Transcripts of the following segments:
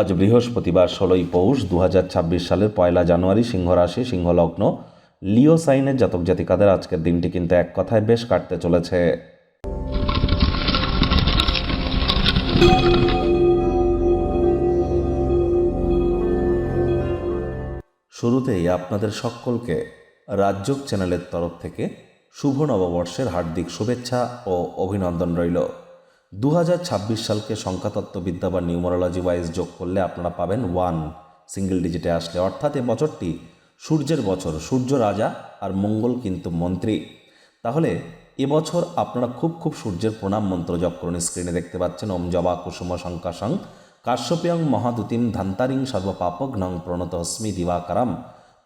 আজ বৃহস্পতিবার, ষোলোই পৌষ দু হাজার ছাব্বিশ সালের পয়লা জানুয়ারি সিংহ রাশি সিংহ লগ্ন লিও সাইনের জাতক জাতিকাদের আজকের দিনটি কিন্তু এক কথায় বেশ কাটতে চলেছে। শুরুতেই আপনাদের সকলকে রাজ্যক চ্যানেলের তরফ থেকে শুভ নববর্ষের হার্দিক শুভেচ্ছা ও অভিনন্দন রইল। দু হাজার ছাব্বিশ সালকে সংখ্যাতত্ত্ববিদ্যা বা নিউমারোলজি ওয়াইজ যোগ করলে আপনারা পাবেন ওয়ান সিঙ্গেল ডিজিটে আসলে। অর্থাৎ এ বছরটি সূর্যের বছর, সূর্য রাজা আর মঙ্গল কিন্তু মন্ত্রী। তাহলে এবছর আপনারা খুব খুব সূর্যের প্রণাম মন্ত্র জপ করুন। স্ক্রিনে দেখতে পাচ্ছেন, ওম জবা কুসুম শঙ্কাশং কাশ্যপিয়ং মহাদুতিম ধান্তারিং সর্বপাপক নং প্রণত হস্মি দিবাকারাম।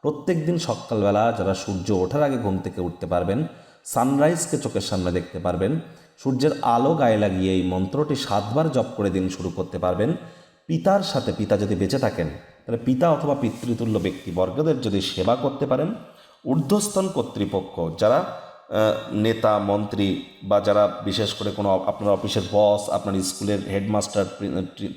প্রত্যেক দিন সকালবেলা যারা সূর্য ওঠার আগে ঘুম থেকে উঠতে পারবেন সানরাইজকে চোখের সামনে দেখতে পারবেন। সূর্যের আলো গায়ে লাগিয়ে এই মন্ত্রটি সাতবার জপ করে দিন শুরু করতে পারবেন। পিতার সাথে পিতা যদি বেঁচে থাকেন, তাহলে পিতা অথবা পিতৃতুল্য ব্যক্তিবর্গদের যদি সেবা করতে পারেন ঊর্ধ্বস্তন কর্তৃপক্ষ যারা নেতা, মন্ত্রী বা যারা বিশেষ করে কোনো আপনার অফিসের বস, আপনার স্কুলের হেডমাস্টার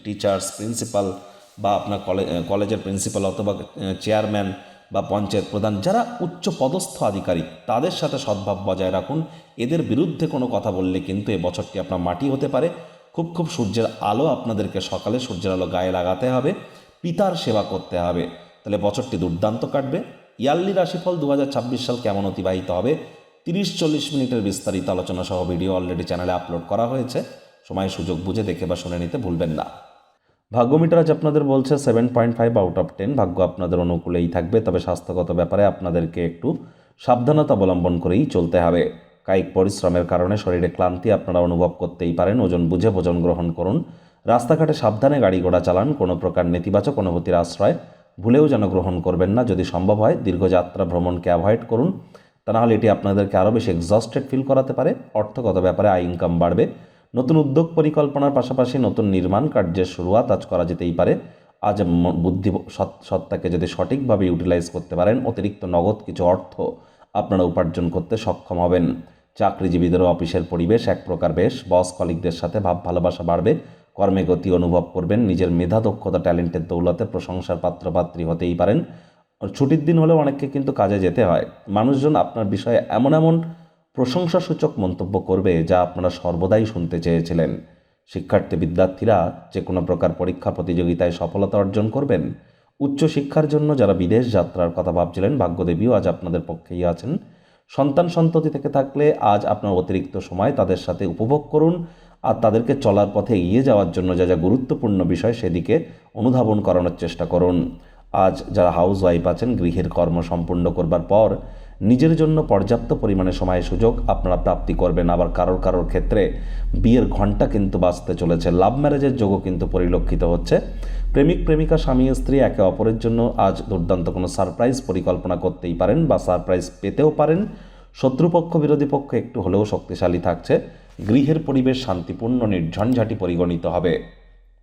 টিচার্স, প্রিন্সিপাল বা আপনার কলে- কলেজের প্রিন্সিপাল অথবা চেয়ারম্যান বা পঞ্চায়েত প্রধান যারা উচ্চ পদস্থ আধিকারিক, তাদের সাথে সদ্ভাব বজায় রাখুন। এদের বিরুদ্ধে কোনো কথা বললে কিন্তু এ বছরটি আপনার মাটি হতে পারে। খুব খুব সূর্যের আলো আপনাদেরকে সকালে সূর্যের আলো গায়ে লাগাতে হবে। পিতার সেবা করতে হবে। তাহলে বছরটি দুর্দান্ত কাটবে। ইয়ারলি রাশিফল দু হাজার ছাব্বিশ সাল কেমন অতিবাহিত হবে? তিরিশ চল্লিশ মিনিটের বিস্তারিত আলোচনা সহ ভিডিও অলরেডি চ্যানেলে আপলোড করা হয়েছে। সময় সুযোগ বুঝে দেখে বা শুনে নিতে ভুলবেন না। ভাগ্য মিটার আজ আপনাদের বলছে seven point five out of ten ভাগ্য আপনাদের অনুকূলেই থাকবে, তবে স্বাস্থ্যগত ব্যাপারে আপনাদেরকে একটু সাবধানতা অবলম্বন করেই চলতে হবে। কায়িক পরিশ্রমের কারণে শরীরে ক্লান্তি আপনারা অনুভব করতেই পারেন। ওজন বুঝে ভোজন গ্রহণ করুন। রাস্তাঘাটে সাবধানে গাড়ি ঘোড়া চালান। কোনো প্রকার নেতিবাচক অনুভূতির আশ্রয় ভুলেও যেন গ্রহণ করবেন না। যদি সম্ভব হয় দীর্ঘযাত্রা ভ্রমণকে অ্যাভয়েড করুন। তা নাহলে এটি আপনাদেরকে আরও বেশি এক্সস্টেড ফিল করাতে পারে। অর্থগত ব্যাপারে আয় ইনকাম বাড়বে। নতুন উদ্যোগ পরিকল্পনার পাশাপাশি নতুন নির্মাণ কার্যের শুরুয়াত আজ করা যেতেই পারে। আজ বুদ্ধি সত্তাকে যদি সঠিকভাবে ইউটিলাইজ করতে পারেন, অতিরিক্ত নগদ কিছু অর্থ আপনারা উপার্জন করতে সক্ষম হবেন। চাকরিজীবীদেরও অফিসের পরিবেশ এক প্রকার বেশ। বস কলিকদের সাথে ভাব ভালোবাসা বাড়বে, কর্মে গতি অনুভব করবেন, নিজের মেধা, দক্ষতা ট্যালেন্টের দৌলতে প্রশংসার পাত্রপাত্রী হতেই পারেন। ছুটির দিন হলেও অনেককে কিন্তু কাজে যেতে হয়। মানুষজন আপনার বিষয়ে এমন এমন প্রশংসাসূচক মন্তব্য করবে যা আপনারা সর্বদাই শুনতে চেয়েছিলেন। শিক্ষার্থী বিদ্যার্থীরা যে কোনো প্রকার পরীক্ষা প্রতিযোগিতায় সফলতা অর্জন করবেন। উচ্চ শিক্ষার জন্য যারা বিদেশ যাত্রার কথা ভাবছিলেন, ভাগ্যদেবীও আজ আপনাদের পক্ষেই আছেন। সন্তান সন্ততি থেকে থাকলে আজ আপনার অতিরিক্ত সময় তাদের সাথে উপভোগ করুন আর তাদেরকে চলার পথে এগিয়ে যাওয়ার জন্য যা যা গুরুত্বপূর্ণ বিষয় সেদিকে অনুধাবন করানোর চেষ্টা করুন। আজ যারা হাউস ওয়াইফ আছেন, গৃহের কর্ম সম্পূর্ণ করবার পর নিজের জন্য পর্যাপ্ত পরিমাণে সময় সুযোগ আপনারা প্রাপ্তি করবেন। আবার কারোর কারোর ক্ষেত্রে বিয়ের ঘণ্টা কিন্তু বাঁচতে চলেছে। লাভ ম্যারেজের যোগও কিন্তু পরিলক্ষিত হচ্ছে। প্রেমিক, প্রেমিকা, স্বামী, স্ত্রী একে অপরের জন্য আজ দুর্দান্ত কোনো সারপ্রাইজ পরিকল্পনা করতেই পারেন বা সারপ্রাইজ পেতেও পারেন। শত্রুপক্ষ, বিরোধী পক্ষ একটু হলেও শক্তিশালী থাকছে। গৃহের পরিবেশ শান্তিপূর্ণ, নির্ঝঞ্ঝাটি পরিগণিত হবে।